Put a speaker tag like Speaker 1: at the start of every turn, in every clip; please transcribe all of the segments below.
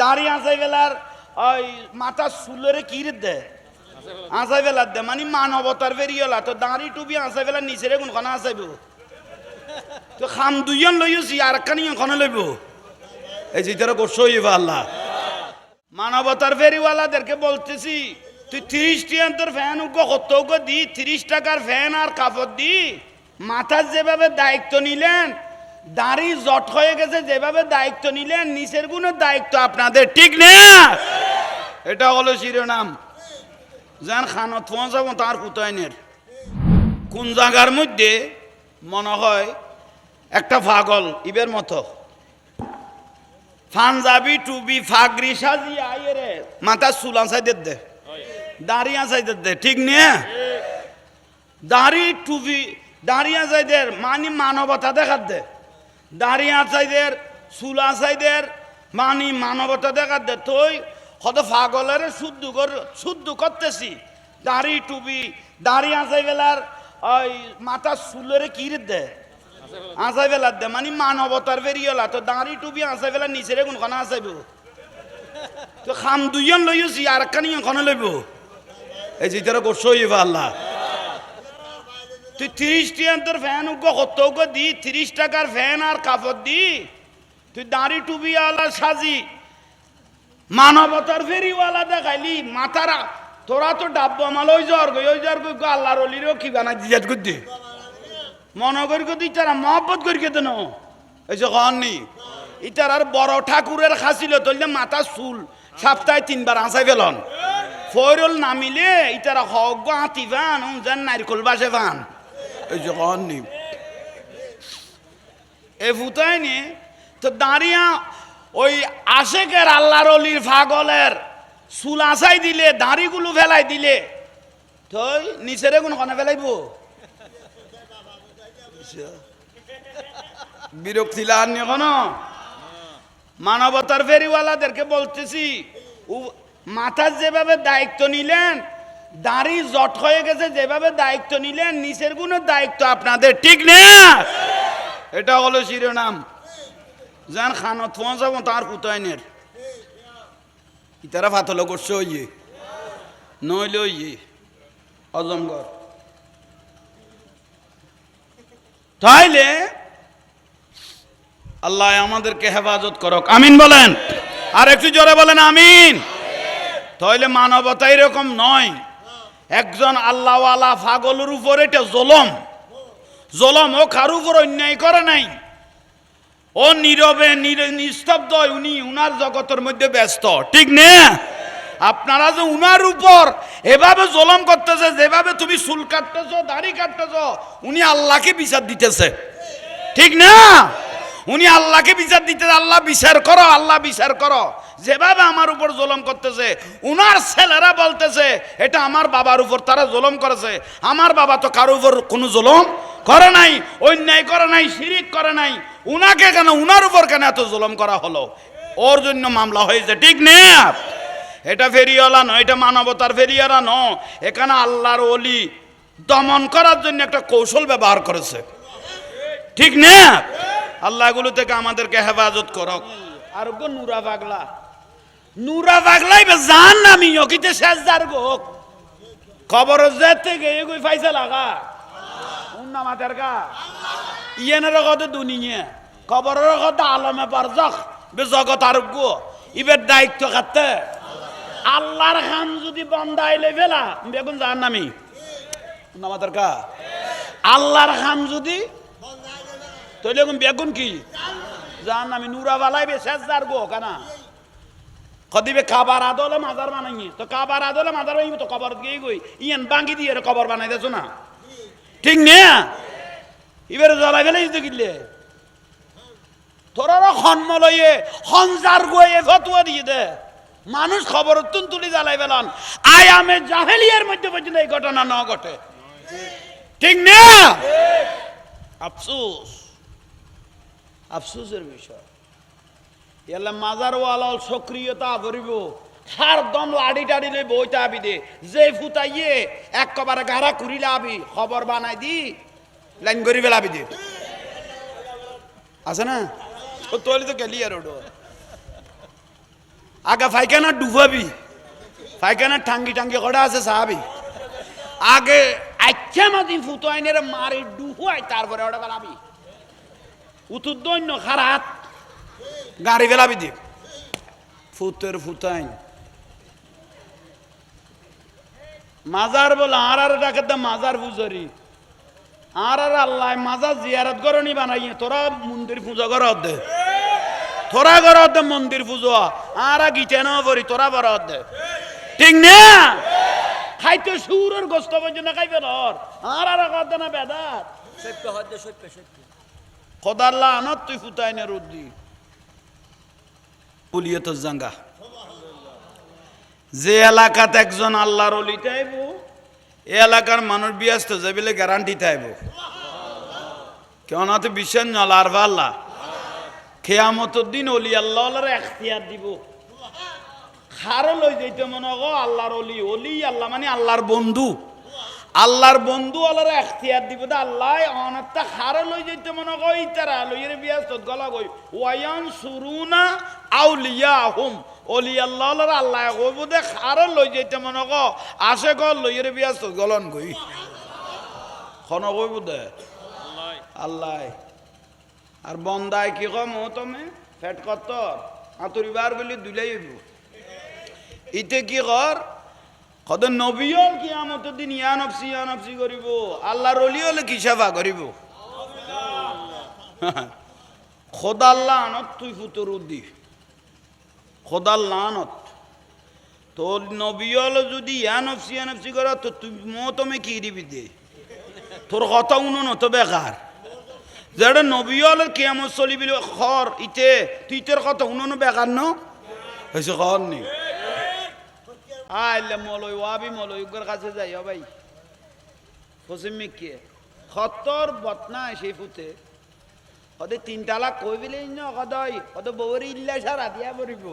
Speaker 1: দাড়ি আসাই বেলার ওই মাথা চুলরে কি রে দে। আসাই বেলার দে মানে মানবতার বেরিয়েলা তো দাড়ি টুবি আসাই বেলার নিচেরে কোনখানে আসাইব তো খাম দুইজন লইছি আর কানি এখানে লইব? এই যে তারা করছ ইবা আল্লাহ মানবতার ফেরিওয়ালাদেরকে বলতেছি, তুই তিরিশ টিয়ান্তর ফ্যান উগ্র কত দি, তিরিশ টাকার ফ্যান আর কাপড় দি। মাথার যেভাবে দায়িত্ব নিলেন দাড়ি জট হয়ে গেছে, যেভাবে দায়িত্ব নিলেন নিচের কোনো দায়িত্ব আপনাদের, ঠিক না? এটা হলো শিরোনাম। যান খানত পৌঁছাবো তার কুতায়নের কোন জায়গার মধ্যে মনে হয় একটা পাগল, ইবের মতো? পাঞ্জাবি টুবি ফাগরি সাজি, আইয়ে রে, মাথা চুল আসাই দে। দাড়ি আসাই দে, ঠিক নিয়ে দাড়ি টুবি দাড়ি আসাই দের মানি মানবতা দেখার দে। দাড়ি আসাইদের চুল আসাইদের মানি মানবতা দেখার দে, তুই কত পাগলের শুদ্ধ কর, শুদ্ধ করতেছি। দাড়ি টুবি দাড়ি আসাই বেলার ওই মাথা চুলের কি দে? আসাই বেলার দে মানে মানবতার বেরিয়েলা তো দাঁড়ি টুবি আসাই বেলার নিচেরে কোনখানে আসাইব তো খাম দুইজন লইছি আর কানি এখানে লইব। এই করছ ইবা আল্লাহ। তুই তিরিশ টিয়ান্তর ফ্যান কত উগ্র দি, তিরিশ টাকার ফ্যান আর কাপড় দি। তুই দাঁড়ি টুবি আলা সাজি, মানবতার ফেরিওয়ালা দেখাইলি, মাথারা, তোরা তো ডাব্বা মাল ওই জ্বর গই ওই জ্বর গই আল্লাহর অলিরও কি বানাই দিজাত করতে? মনে করি কত ইতারা মহব্বত করি কে দেন এই যে হননি ইতার আর বড় ঠাকুরের খাসিল তৈলে মাথা চুল, সপ্তাহে তিনবার আসাই ফেলন। ফয়রল নামিলে ইতারা হগ আতি ফান যেন নারিকল বাসে ফান। এই হননি এ ফুতাই নি তো দাঁড়িয়া ওই আশেকের আল্লাহর অলির ফাগলের চুল আসাই দিলে, দাঁড়িগুলো ফেলাই দিলে, তো নিচেরে কোন কনে ফেলাইব? বিরক্তি লাগাননি এখনও? মানবতার ফেরিওয়ালাদেরকে বলতেছি মাথার যেভাবে দায়িত্ব নিলেন দাড়ি জট হয়ে গেছে, যেভাবে দায়িত্ব নিলেন, নিচের কোনো দায়িত্ব আপনাদের, ঠিক না? এটা হলো শিরোনাম। যান খানত পৌঁছাবো তার কুতায়নের ইতারা ফাতল করছে ওইয়ে নইলে ওইয়ে অজমগর তাইলে আল্লাহ আমাদেরকে হেফাজত করক। আমিন বলেন। আর একটু জোরে বলেন, আমিন। তাইলে মানবতা এরকম নয়। একজন আল্লাহওয়ালা ফাগলের উপর এটা জলম। জলম ও কার উপর অন্যায় করে নাই। ও নীরবে, নীর- নিস্তব্ধ, উনি উনার জগতের মধ্যে ব্যস্ত। ঠিক না? আপনারা যে উনার উপর এভাবে জলম করতেছে, যেভাবে তুমি চুল কাটতেছ, দাড়ি কাটতেছ, উনি আল্লাহকে বিচার দিতেছে। ঠিক না? উনি আল্লাহকে বিচার দিতে, আল্লাহ বিচার করো, আল্লাহ বিচার করো। যেভাবে আমার উপর জলম করতেছে, উনার ছেলেরা বলতেছে, এটা আমার বাবার উপর তারা জলম করেছে। আমার বাবা তো কারোর উপর কোনো জলম করে নাই, অন্যায় করে নাই, শিরিক করে নাই। উনাকে কেন, উনার উপর কেন এত জলম করা হলো? ওর জন্য মামলা হয়েছে, ঠিক না? এটা ফেরিওয়ালা নয়, এটা মানবতার ফেরিয়ালা ন এখানে আল্লাহর অলি দমন করার জন্য একটা কৌশল ব্যবহার করেছে। ঠিক না? আল্লাহ এগুলো থেকে আমাদেরকে হেফাজত করক আর গো নুরা পাগলা। নুরা পাগলাই জান নামি অকিতে শেষ দার গো। খবর যেতে গিয়ে গই ফাইসা লাগা। উন্না মাতের গা। ইয়েনের কত দুনিয়া খবরের কত আলমে পারজক বে জগত আর গো। ইবের দায়িত্ব খাতে আল্লাহর খান যদি বন্দাইলে ফেলা, বেগুন জান নামি। উন্না মাতের গা। আল্লাহর খান যদি তৈলে এখন বেগুন কি? জান আমি নুরা বালাই বে শেষ দার গো কানা। কদিবে কাবার আদলে মাজার বানাই তো কাবার আদলে মাজার বানাই তো কবর গিয়ে গই। ইয়ান বাঙ্গি দিয়ে কবর বানাই দেছো না? ঠিক নে? এবারে জ্বালাই ফেলে কিনলে? তোরা খন্ম লইয়ে হনজার গয়ে ফতুয়া দিয়ে দে। মানুষ খবর তুন তুলি জ্বালাই ফেলান। আই আমে জাহেলিয়ার মধ্যে পর্যন্ত এই ঘটনা ন ঘটে। ঠিক না? আফসোস। আফসোসের বিষয়। এলে মাজার ওয়ালাল সক্রিয়তা ভরিব হার দম লাড়ি টাড়ি লই বইতে আবি দে যে ফুটাইয়ে এক কবারে গাড়া কুড়িলে আবি খবর বানাই দি, লাইন করি বেলাবি দে আছে না? তোলি তো গেলি আর আগে পায়খানা ডুবাবি। পায়খানা টাঙ্গি টাঙ্গি কটা আছে সাহাবি? আগে আচ্ছা মাদি ফুটো আইনের মারি ডুহুয়াই, তারপরে ওটা বেলাবি উতুর দৈন্য খারাপ। গাড়ি বেলাবি দি ফুতের ফুতাইন। মাজার বলে আর আর ডাকে মাজার পুজোরি। আর আর আল্লাহ মাজার জিয়ারত বানাই তোরা মন্দির পুজো কর দে। তোরা কর দে মন্দির পুজো। আর গিটে না বরি তোরা বর দে। ঠিক না? খাইতে সুরের গোস্ত পর্যন্ত খাইবে ধর। আর আর কর দে না বেদাত।
Speaker 2: সত্য হদ্দ সত্য সত্য।
Speaker 1: খোদাল্লাহ আনত তুই ফুতাই না রুদ্দি। পুলিয়ে তো জাঙ্গা। যে এলাকাত একজন আল্লাহর অলি তাইব এ এলাকার মানুষ ব্যস্ত যাবিলে গ্যারান্টি তাইব কেন তো বিশ্বাস নল আর আল্লাহ খেয়ামতর দিন অলি আল্লাহ এখতিয়ার দিব। খারো লই যাইতে মনে গো আল্লাহর অলি অলি আল্লাহ মানে আল্লাহর বন্ধু। আল্লাহর বন্ধু আল্লাহর এখতিয়ার দিব দা আল্লাহ অনাত্তা খারো লই যাইতে মনে গো ইতারা লইয়ের বিয়াস গলা গই ওয়ায়ান সুরুনা আউলিয়া হুম অলি আল্লাহ আল্লাহর আল্লাহ কইব দে খারো লই যাইতে মনে গো আসে গ লইয়ের বিয়াস গলন গই। খন কইব দে। আল্লাহ। আর বন্দায় কি কম ও তুমি? ফেট কত আতুরিবার বলি দুলাই ইতে কি কর কত নবীও কি আমত দিন, ইয়া নফসি ইয়া নফসি করিব। আল্লাহর অলি হলে কি সেবা করিব? খোদাল্লাহ আনত তুই ফুতর উদ্দি। খোদাল্লাহ আনত তোর নবী হলো যদি ইয়া নফসি ইয়া নফসি কর, তো তুই মো তুমি কি দিবি দে? তোর কথা উনো নত বেকার। যেটা নবী হলে কেমন চলিবি খর, ইতে তুই তোর কথা উনো বেকার ন? হয়েছে খর নি। আইলে মলই ওয়াবি মলই উগ্র কাছে যাই, ও ভাই। পশ্চিম মিকে খতর বতনা সেই ফুতে ওদের তিন তালাক কই বিলে কদই ওদের বউরি ইল্লা সারা দিয়া পড়িব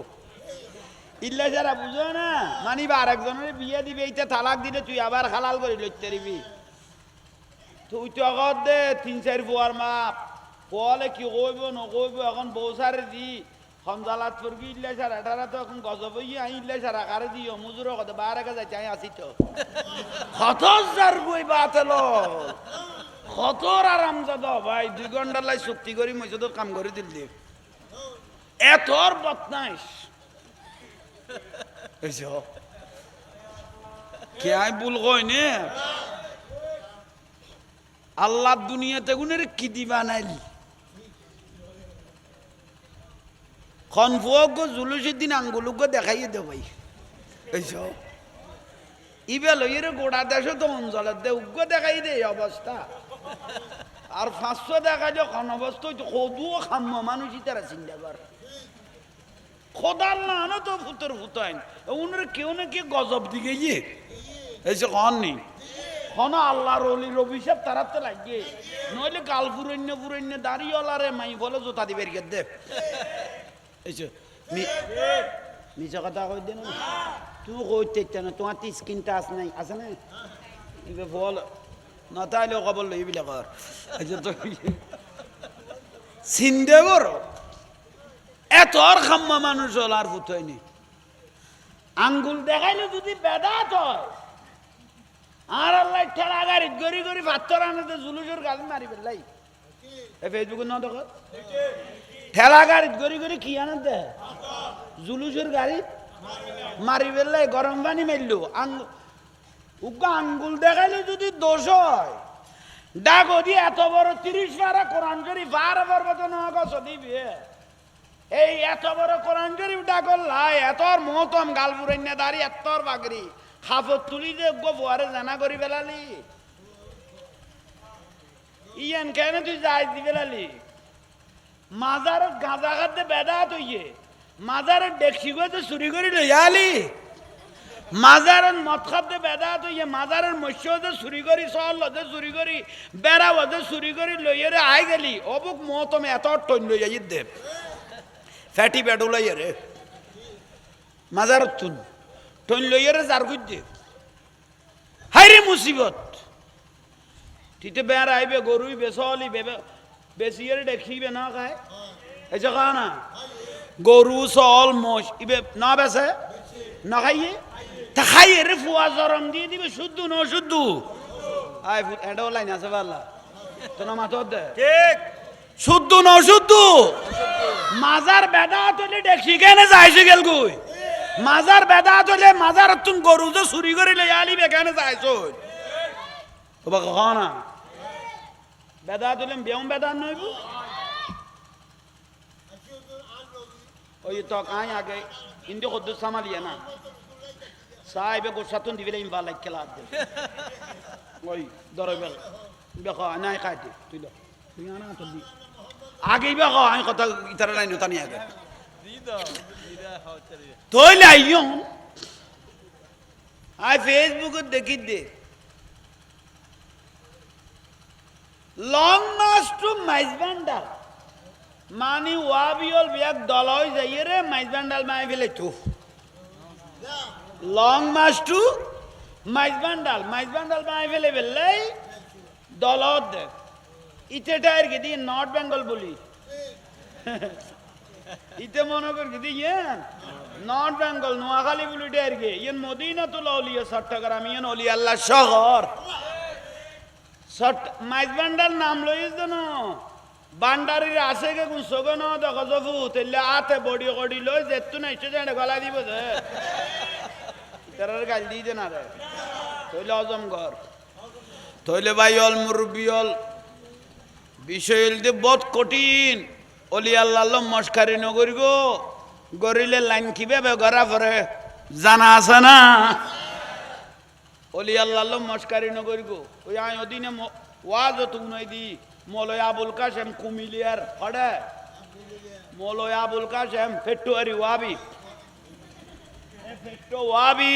Speaker 1: ইল্লা সারা বুঝো না? মানিবা, আরেকজনের বিয়ে দিবে, এইটা তালাক দিলে তুই আবার হালাল করে লইতে পারবি তুই তো দে, তিন চার বুয়ার মাপ। পোয়ালে কি কইব, নকইব, এখন বউ সারে দি। সঞ্জালাত পড়বি ইল্লা সারা, এটারা তো এখন গজব হই আই ইল্লা সারা, কারে দিও? মুজুর কত বারে কাছে চাই আসি তো। কত যার বই বাতেল কতর আরাম যাদ ভাই, দুই ঘণ্টা লাই চুক্তি করি, মই তো কাম করে দিল দি এতর বদনাইশ এইছ কে আই ভুল কই নে? আল্লাহ দুনিয়াতে গুনের কি দিবা নাইলি? খনফুয়ক জুলুসের দিন আঙ্গুলুক দেখাইয়ে দে ভাই। এইস ইবে লইয়ের গোড়া দেশ তো অঞ্চলের দে উগ্র দেখাই দে এই অবস্থা। আর পাঁচশো দেখা যে অবস্থা সদুও খাম্য মানুষ তারা চিন্তা কর খোদার না তো ফুতর ফুতাইন উনার কেউ না কে গজব দিকে গিয়ে এসে কন নেই খন আল্লাহর অলির অভিশাপ তারাতে লাগে নইলে গাল ফুরন্য ফুরন্য দাঁড়িয়ে মাই বলে জোতা দিবে দে। এইসে মিছা কথা কই দে না তুই কইতে না তোমার স্কিন টাচ নাই, আছে না ইবে বল। না তাইলে খবর লই এইবিলাক আর তো চিন্তা বড়। এত আর খাম্মা হয়নি। আঙ্গুল দেখাইলে যদি বেদাত হয়, আর আল্লাহ ঠেলা গাড়িত গড়ি গড়ি ভাত্তর আনাতে জুলুসের গাল মারি পেলাই ফেসবুকে ন ঠেলা গাড়িত গড়ি গড়ি কি আনে দে জুলুসের গাড়িত মারি পেলাই গরম পানি মারলো। আঙ্গুল উগ্র আঙ্গুল দেখাইলে যদি দোষ হয়। ডাক দি এত বড় তিরিশ পারা কোরআন শরীফ, বার পর্বত নগছ দিবি এই এত বড় কোরআন শরীফ ডাকল লাই এতর মহতম গালপুরান্যা দাঁড়ি এতর বাগরি। খাফত তুলি দে গো বুয়ারে জানা করি বেলালি। ইয়ান কেন তুই যাই দি বেলালি মাজার গাঁজা খাতে বেদা তুইয়ে মাজার ডেকসি গো চুরি করি লইয়ালি মাজারের মদ খাতে বেদা তুইয়ে মাজারের মৎস্য যে চুরি করি চল যে চুরি করি, বেড়া যে চুরি করি লইয়ে আই গেলি। অবুক মহতম এত টন লই যাই দে ফ্যাটি বেড লইয়ে রে মাজার তুন টন লইয়ে রে যার গুজে হাই রে মুসিবত। তিতে বেড় আইবে গরুই বেসলি বেবে বেশিয়ে দেখিবে না খায়? এই যে না? গরু চল মোষ ইবে না বেছে না খাইয়ে? তা খাইয়ে রে ফুয়া জরম দিয়ে দিবে শুদ্ধ ন শুদ্ধ? আই এটা লাইন আছে পারলা তো না মাথা দে।
Speaker 2: ঠিক।
Speaker 1: শুদ্ধ ন শুদ্ধ? মাজার বেদা তলে দেখছি কেনে যাইছে গেল গুই? মাজার বেদা তলে মাজার তুন গরু যে চুরি করে লই আলি বেখানে যাইছ তোবা কখনা না। বেদা তলে বেউম বেদা নইব ওই তো কাই আগে ইন্দি কদ্দু সামালিয়া না সাইবে গোসাতুন দিবিলে ইমবা লাইক খেলা দে ওই দরে বেল বেখা নাই খাইতে তুই তুই আনা তো দি আগে বেখা আমি কথা ইতারা নাই নতানি আগে তইলে আইয়ন আই ফেসবুকে দেখি দে লং মাস টু মাইজবান্ডাল মানি ওয়াবিয়ল বিয়াক দলই যাইয়ে রে মাইজবান্ডাল মাই ফেলে তো লং মাস টু মাইজবান্ডাল মাইজবান্ডাল মাই ফেলে বেললাই দলত দে ইতে টায়ার কি দিয়ে নর্থ বেঙ্গল বলি ইতে মনে কর কি দিয়ে নর্থ বেঙ্গল নোয়াখালী বলি টায়ার কি ইয়েন মদিনা তো ললিয়া চট্টগ্রাম ইয়েন অলি আল্লাহ শহর সট মাইজবান্ডার নাম লইস দেন বান্ডারির আছে কে কোন সগন দেখো তেলে আতে বডি কডি লই যেতু না ইচ্ছে জানে গলা দিব যে তারার গাল দিয়ে দে না রে। তইলে অজমগর তইলে ভাই অল মুরব্বী অল। বিষয় হইলতে বহুত কঠিন। অলি আল্লাহ মস্কারি নগরি গো। গরিলে লাইন কীভাবে গড়া পরে? জানা আছে না? অলি আল্লাহ মস্কারি নগরী গো। ওই আই অদিনে ওয়াজ তুই দি, মলয় আবুল কাশেম কুমিলিয়ার হড়ে। মলয় আবুল কাশেম ফেটুয়ারি ওয়াবি। ফেটু ওয়াবি,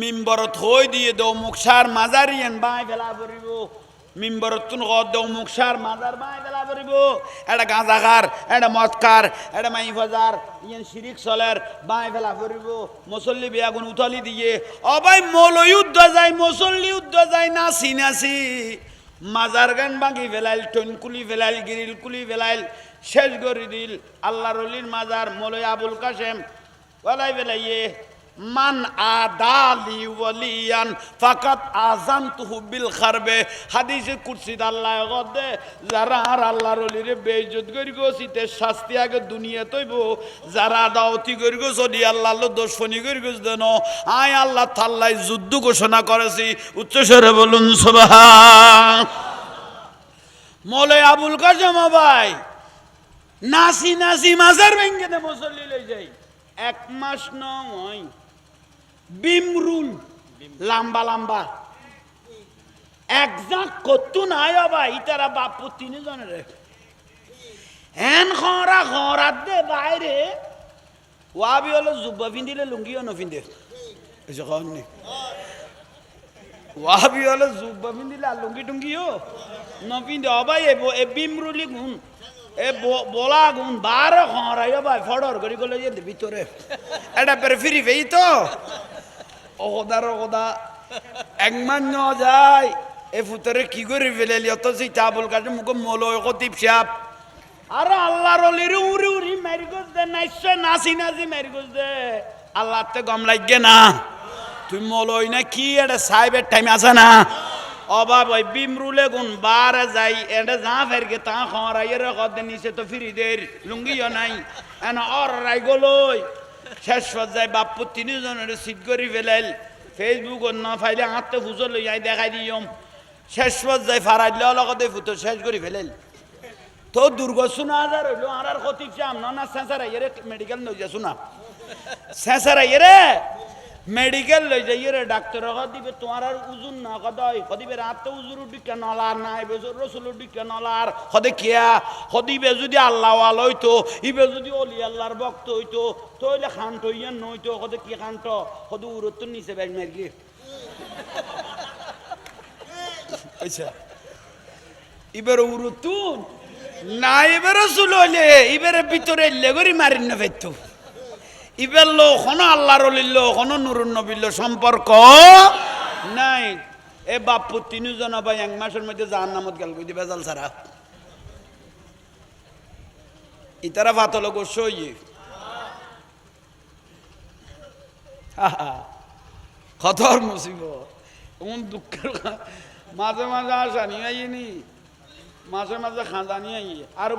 Speaker 1: মিম্বরত থই দিয়ে দো মুখসার মাজারিয়ান বাই ফেলা পড়িব। মিম্বরত তুন গদ দৌ মুখসার মাজার বাই ফেলা পড়িব এটা গাঁজাখার এটা মদকার এটা মাই বাজার ইয়েন শিরিক চলের বাই ফেলা পড়িব মুসল্লি বিয়াগুন উতলি দিয়ে, অবাই মলই উদ্ধ যায়, মুসল্লি উদ্ধ যায় নাচি নাচি মাজার গান বাঙ্গি ফেলাইল টনকুলি ফেলাইল, গিরিল কুলি ফেলাইল, শেষ করে দিল। আল্লাহ রলির মাজার মলয় আবুল কাশেম। ওলাই বেলাইয়ে মান আদালি ওয়ালিয়ান ফাকাত আযানতুহু বিল খারবে। হাদিসে কুরসিত আল্লাহ গদে, যারা আর আল্লাহর ওলিরে বেইজ্জত করি গছিতে শাস্তি আগে দুনিয়া তৈব। যারা দাওতি করি গো, যদি আল্লাহ দোষফনি করি গো দেন। আয় আল্লাহ তাল্লাই যুদ্ধ ঘোষণা করেছি। উচ্চস্বরে বলুন, সুবহান। মলে আবুল কাসেম ভাই, নাসি নাসি মাজার ভেঙ্গে মুসল্লি লই যাই। এক মাস নয়। বিমরুল লাম্বা লাম্বা একজাক কত্তু নাই ভাই ইতারা বাপু তিনজনের হেন খরা খরাত দে বাইরে ওয়াবি হলো জুব্বা পিন্ধিলে লুঙ্গিও নপিন্ধে নি ওয়াবি হলো জুব্বা পিন্ধিলে আর লুঙ্গি টুঙ্গিও নপিন্ধে অবাই এ বিমরুলি গুণ এ বলা গুণ বারো খরাই ভাই ফডর করি গলে যে ভিতরে এটা পেরে ফিরি ফেই তো ওদার ওদা একমান ন যায়। এ ফুতরে কি করে ফেলেলি? অত সেই চাবল কাছে মুখে মলয় কতিপ সাপ আরে আল্লাহর অলির উড়ি উড়ি মারি গোজ দে, নাইছে, নাচি নাচি মারি গোজ দে। আল্লাহ তে গম লাগে না। তুই মলই না কি এটা সাহেবের টাইম আছে না? অভাব ওই বিমরুলে গুণ বারে যাই এটা যা ফেরকে তা খরা এর কদে নিচে তো ফিরি দে লুঙ্গিও নাই। এন অর রাই গলই শেষ পর্যায়ে বাপ্পু তিনজনের সিট করি ফেলাইল। ফেসবুক না ফাইলে হাতে ফুজো লই আই দেখাই দিয়ম। শেষ পর্যায়ে ফারাইল লগতে ফুটো শেষ করে ফেলাইল। তো দুর্ঘটনা হাজার হইল আর আর ক্ষতি চাম না না সেন্সার আইয়ে মেডিকেল নই যা শোনা। সেন্সার আইয়ে রে মেডিকেল লই যাই রে ডাক্তার দিবে তোমার আর উজুন না কথা সদিবে রাতে উজুর ডিকে নলার না এবে রসুল ডিকে নলার সদে কিয়া? সদিবে যদি আল্লাহ আল হইতো ইবে যদি অলি আল্লাহর ভক্ত হইতো তইলে খান্ত ইয়ে নইতো সদে কি খান্ত সদে উরত নিচে ব্যাগ মারি আচ্ছা। এবার উরুতুন না এবার চুললে এবারে ভিতরে লেগরি মারিন না ফেতো ইবেললো হনো আল্লাহ রলিল্ল হনো নুরুন নবিল্ল সম্পর্ক নাই। এ বাপ্পু তিনজন ভাই এক মাসের মধ্যে জাহান নামত গেল কই বেজাল ছাড়া ইতারা ভাতল গোস খতর মুসিব এমন দুঃখের মাঝে মাঝে আসানি আইনি মাঝে মাঝে খাঁদানি আইয়ে। আর